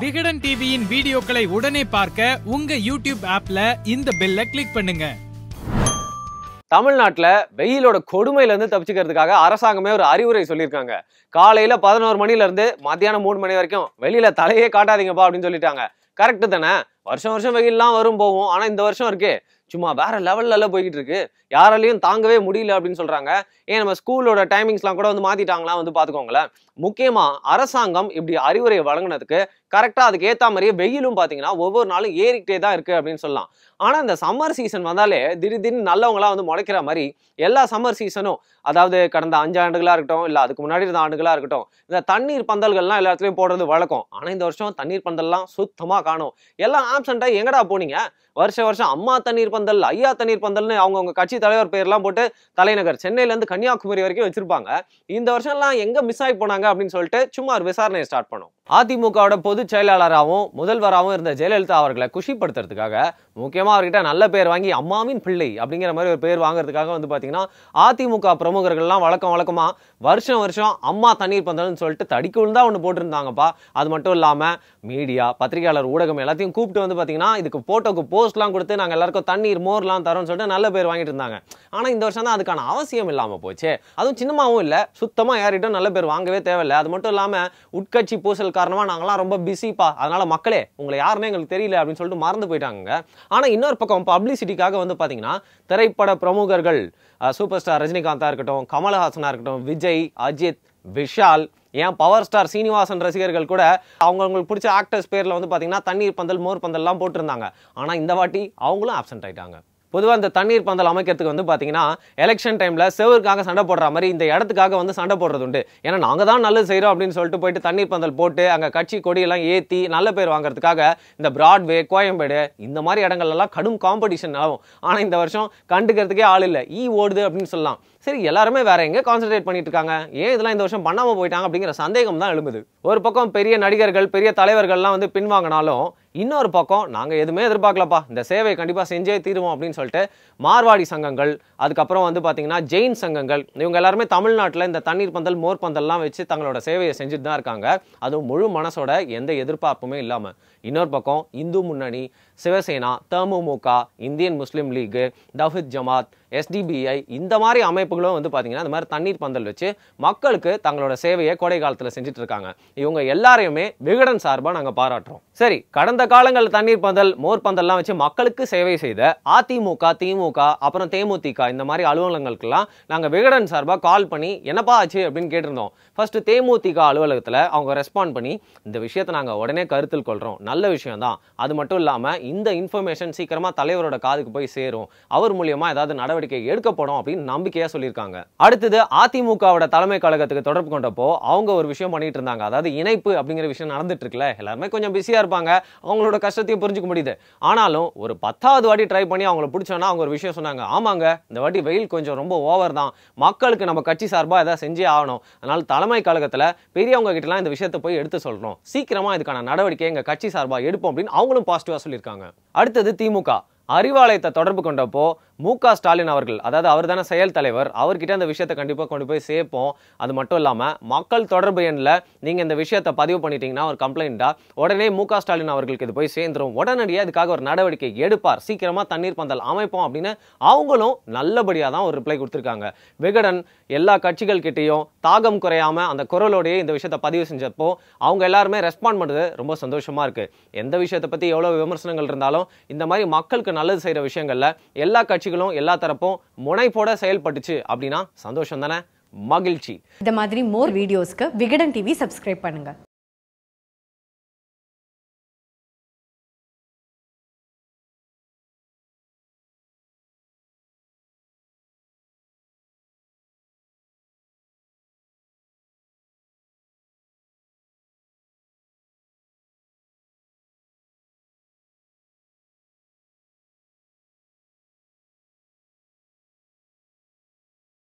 விகடன் டிவியின் வீடியோக்களை உடனே பார்க்க உங்க யூடியூப் ஆப்ல இந்த பெல்ல கிளிக் பண்ணுங்க. தமிழ்நாட்டில் வெயிலோட கொடுமையில இருந்து தப்பிச்சுக்கிறதுக்காக அரசாங்கமே ஒரு அறிவுரை சொல்லியிருக்காங்க. காலையில பதினோரு மணில இருந்து மத்தியானம் மூணு மணி வரைக்கும் வெளியில தலையே காட்டாதீங்கப்பா அப்படின்னு சொல்லிட்டாங்க. கரெக்டு தானே? வருஷம் வருஷம் வெயில்லாம் வரும் போவோம். ஆனா இந்த வருஷம் இருக்கே. சும்மா வேற லெவல்லலாம் போய்கிட்டு இருக்கு யாராலையும் தாங்கவே முடியல அப்படின்னு சொல்றாங்க. ஏன் நம்ம ஸ்கூலோட டைமிங்ஸ்லாம் கூட வந்து மாத்திட்டாங்களா வந்து பாத்துக்கோங்களேன். முக்கியமா அரசாங்கம் இப்படி அறிவுரை வழங்கினதுக்கு கரெக்டா அதுக்கு ஏத்த மாதிரியே வெயிலும் பாத்தீங்கன்னா ஒவ்வொரு நாளும் ஏறிக்கிட்டே தான் இருக்கு அப்படின்னு சொல்லலாம். ஆனா இந்த சம்மர் சீசன் வந்தாலே திடீர் திடீர்னு நல்லவங்களா வந்து முளைக்கிற மாதிரி எல்லா சம்மர் சீசனும் அதாவது கடந்த அஞ்சு ஆண்டுகளா இருக்கட்டும் இல்ல அதுக்கு முன்னாடி இருந்த ஆண்டுகளா இருக்கட்டும் இந்த தண்ணீர் பந்தல்கள்லாம் எல்லா இடத்துலயும் போடுறது வழக்கம். ஆனா இந்த வருஷம் தண்ணீர் பந்தல்லாம் சுத்தமா காணும். எல்லாம் ஆப்சண்டா எங்கடா போனீங்க? வருஷம் வருஷம் அம்மா தண்ணீர் பந்தல் ஐயா தண்ணீர் பந்தல்னு அவங்கவுங்க கட்சி தலைவர் பேர்லாம் போட்டு தலைநகர் சென்னையில இருந்து கன்னியாகுமரி வரைக்கும் வச்சிருப்பாங்க. இந்த வருஷம் எல்லாம் எங்க மிஸ் ஆகி போனாங்க அப்படின்னு சொல்லிட்டு சும்மா ஒரு விசாரணையை ஸ்டார்ட் பண்ணோம். அதிமுகவோட பொதுச் செயலாளராகவும் முதல்வராகவும் இருந்த ஜெயலலிதா அவர்களை குஷிப்படுத்துறதுக்காக முக்கியமா அவர்கிட்ட நல்ல பேர் வாங்கி அம்மாவின் பிள்ளை அப்படிங்கிற மாதிரி ஒரு பேர் வாங்குறதுக்காக வந்து பாத்தீங்கன்னா அதிமுக பிரமுகர்கள்லாம் வழக்கம் வழக்கமா வருஷம் வருஷம் அம்மா தண்ணீர் பந்தல்னு சொல்லிட்டு தடிக்குள் தான் ஒன்று போட்டிருந்தாங்கப்பா. அது மட்டும் இல்லாமல் மீடியா பத்திரிகையாளர் ஊடகம் எல்லாத்தையும் கூப்பிட்டு வந்து பார்த்தீங்கன்னா இதுக்கு போட்டோக்கு போஸ்ட்லாம் கொடுத்து நாங்கள் எல்லாருக்கும் தண்ணி தண்ணீர் மோர்லாம் தரோம்னு சொல்லிட்டு நல்ல பேர் வாங்கிட்டு இருந்தாங்க. ஆனால் இந்த வருஷம் தான் அதுக்கான அவசியம் இல்லாமல் போச்சு. அதுவும் சின்னமாவும் இல்லை சுத்தமாக யார்கிட்டும் நல்ல பேர் வாங்கவே தேவையில்லை. அது மட்டும் இல்லாமல் உட்கட்சி பூசல் காரணமாக நாங்களாம் ரொம்ப பிஸிப்பா அதனால மக்களே உங்களை யாருன்னே எங்களுக்கு தெரியல அப்படின்னு சொல்லிட்டு மறந்து போயிட்டாங்க ஆனால் இன்னொரு பக்கம் பப்ளிசிட்டிக்காக வந்து பார்த்தீங்கன்னா திரைப்பட பிரமுகர்கள் சூப்பர் ஸ்டார் ரஜினிகாந்தா இருக்கட்டும் கமலஹாசனா இருக்கட்டும் விஜய் அஜித் விஷால் ஏன் பவர் ஸ்டார் சீனிவாசன் ரசிகர்கள் கூட அவங்களுக்கு பிடிச்ச ஆக்டர்ஸ் பேரில் வந்து பார்த்தீங்கன்னா தண்ணீர் பந்தல் மோர் பந்தல்லாம் போட்டிருந்தாங்க. ஆனால் இந்த வாட்டி அவங்களும் ஆப்சென்ட் ஆயிட்டாங்க. பொதுவாக இந்த தண்ணீர் பந்தல் அமைக்கிறதுக்கு வந்து பார்த்தீங்கன்னா எலெக்ஷன் டைமில் செவருக்காக சண்டை போடுற மாதிரி இந்த இடத்துக்காக வந்து சண்டை போடுறது உண்டு. ஏன்னா நாங்கள் தான் நல்லது செய்கிறோம் அப்படின்னு சொல்லிட்டு போயிட்டு தண்ணீர் பந்தல் போட்டு அங்கே கட்சி கொடியெல்லாம் ஏற்றி நல்ல பேர் வாங்குறதுக்காக இந்த பிராட்வே கோயம்பேடு இந்த மாதிரி இடங்கள்லாம் கடும் காம்படிஷன் ஆகும் ஆனால் இந்த வருஷம் கண்டுக்கிறதுக்கே ஆள் இல்லை. ஈ ஓடுது அப்படின்னு சொல்லலாம். சரி எல்லாருமே வேற எங்கே கான்சென்ட்ரேட் பண்ணிட்டு இருக்காங்க? ஏன் இதெல்லாம் இந்த வருஷம் பண்ணாமல் போயிட்டாங்க அப்படிங்கிற சந்தேகம் தான் எழும்புது. ஒரு பக்கம் பெரிய நடிகர்கள் பெரிய தலைவர்கள்லாம் வந்து பின்வாங்கினாலும் இன்னொரு பக்கம் நாங்கள் எதுவுமே எதிர்பார்க்கலப்பா. இந்த சேவையை கண்டிப்பாக செஞ்சே தீருவோம் அப்படின்னு சொல்லிட்டு மார்வாடி சங்கங்கள் அதுக்கப்புறம் வந்து பார்த்திங்கன்னா ஜெயின் சங்கங்கள் இவங்க எல்லாருமே தமிழ்நாட்டில் இந்த தண்ணீர் பந்தல் மோர் பந்தல்லாம் வச்சு தங்களோட சேவையை செஞ்சுட்டு தான் இருக்காங்க. அதுவும் முழு மனசோட எந்த எதிர்பார்ப்புமே இல்லாமல் இன்னொரு பக்கம் Hindu Munnani Shivsena TMMK Indian Muslim league Thowheed Jamath SDPI இந்த மாதிரி அமைப்புகளும் வந்து பார்த்தீங்கன்னா இந்த மாதிரி தண்ணீர் பந்தல் வச்சு மக்களுக்கு தங்களோட சேவையை கோடை காலத்தில் செஞ்சுட்டு இருக்காங்க. இவங்க எல்லாரையுமே விகடன் சார்பாக நாங்கள் பாராட்டுறோம். சரி கடந்த காலங்களில் தண்ணீர் பந்தல் மோர் பந்தல்லாம் வச்சு மக்களுக்கு சேவை செய்த அதிமுக திமுக அப்புறம் தேமுதிக இந்த மாதிரி அலுவலகங்களுக்கெல்லாம் நாங்கள் விகடன் சார்பாக கால் பண்ணி என்னப்பா ஆச்சு அப்படின்னு கேட்டிருந்தோம். ஃபர்ஸ்ட் தேமுதிக அலுவலகத்தில் அவங்க ரெஸ்பாண்ட் பண்ணி இந்த விஷயத்தை நாங்கள் உடனே கருத்தில் கொள்கிறோம் நல்ல விஷயம் தான். அது மட்டும் இல்லாமல் இந்த இன்ஃபர்மேஷன் சீக்கிரமாக தலைவரோட காதுக்கு போய் சேரும். அவர் மூலியமாக ஏதாவது நடவடிக்கை எடுக்கப்படும் அப்படின்னு நம்பிக்கையா சொல்லியிருக்காங்க. அடுத்தது அதிமுகவோட தலைமை கழகத்துக்கு தொடர்பு கொண்டப்போ அவங்க ஒரு விஷயம் பண்ணிட்டு இருந்தாங்க. அதாவது இணைப்பு அப்படிங்கிற விஷயம் நடந்துட்டு இருக்குல்ல எல்லாருமே கொஞ்சம் பிஸியா இருப்பாங்க. அவங்களோட கஷ்டத்தையும் புரிஞ்சுக்க முடியுது. ஆனாலும் ஒரு பத்தாவது வாட்டி ட்ரை பண்ணி அவங்கள பிடிச்சோன்னா அவங்க ஒரு விஷயம் சொன்னாங்க ஆமாங்க இந்த வாட்டி வெயில் கொஞ்சம் ரொம்ப ஓவர் தான். மக்களுக்கு நம்ம கட்சி சார்பாக எதாவது செஞ்சே ஆகணும். அதனால தலைமை கழகத்தில் பெரியவங்க கிட்டலாம் இந்த விஷயத்தை போய் எடுத்து சொல்றோம். சீக்கிரமா இதுக்கான நடவடிக்கை எங்கள் கட்சி சார்பாக எடுப்போம் அப்படின்னு அவங்களும் பாசிட்டிவாக சொல்லியிருக்காங்க. அடுத்தது திமுக. அறிவாலயத்தை தொடர்பு கொண்டப்போ மு க ஸ்டாலின் அவர்கள் அதாவது அவர் தானே செயல் தலைவர் அவர்கிட்ட அந்த விஷயத்தை கண்டிப்பாக கொண்டு போய் சேர்ப்போம். அது மட்டும் இல்லாமல் மக்கள் தொடர்பு எண்ணில் நீங்கள் இந்த விஷயத்தை பதிவு பண்ணிட்டீங்கன்னா ஒரு கம்ப்ளைண்டா உடனே மு க ஸ்டாலின் அவர்களுக்கு இது போய் சேர்ந்துரும். உடனடியாக இதுக்காக ஒரு நடவடிக்கை எடுப்பார். சீக்கிரமாக தண்ணீர் பந்தல் அமைப்போம் அப்படின்னு அவங்களும் நல்லபடியாக தான் ஒரு ரிப்ளை கொடுத்துருக்காங்க. விகடன் எல்லா கட்சிகள் கிட்டேயும் தாகம் குறையாம அந்த குரலோடையே இந்த விஷயத்தை பதிவு செஞ்சப்போ அவங்க எல்லாருமே ரெஸ்பாண்ட் பண்ணுறது ரொம்ப சந்தோஷமா இருக்கு. எந்த விஷயத்தை பற்றி எவ்வளோ விமர்சனங்கள் இருந்தாலும் இந்த மாதிரி மக்களுக்கு நல்லது செய்கிற விஷயங்களில் எல்லா கட்சிகளும் எல்லா தரப்பும் முனைப்போட செயல்பட்டுச்சு அப்படின்னா சந்தோஷம் தானே? மகிழ்ச்சி. இந்த மாதிரி மோர் வீடியோஸ்க்கு விகடன் டிவி சப்ஸ்கிரைப் பண்ணுங்க.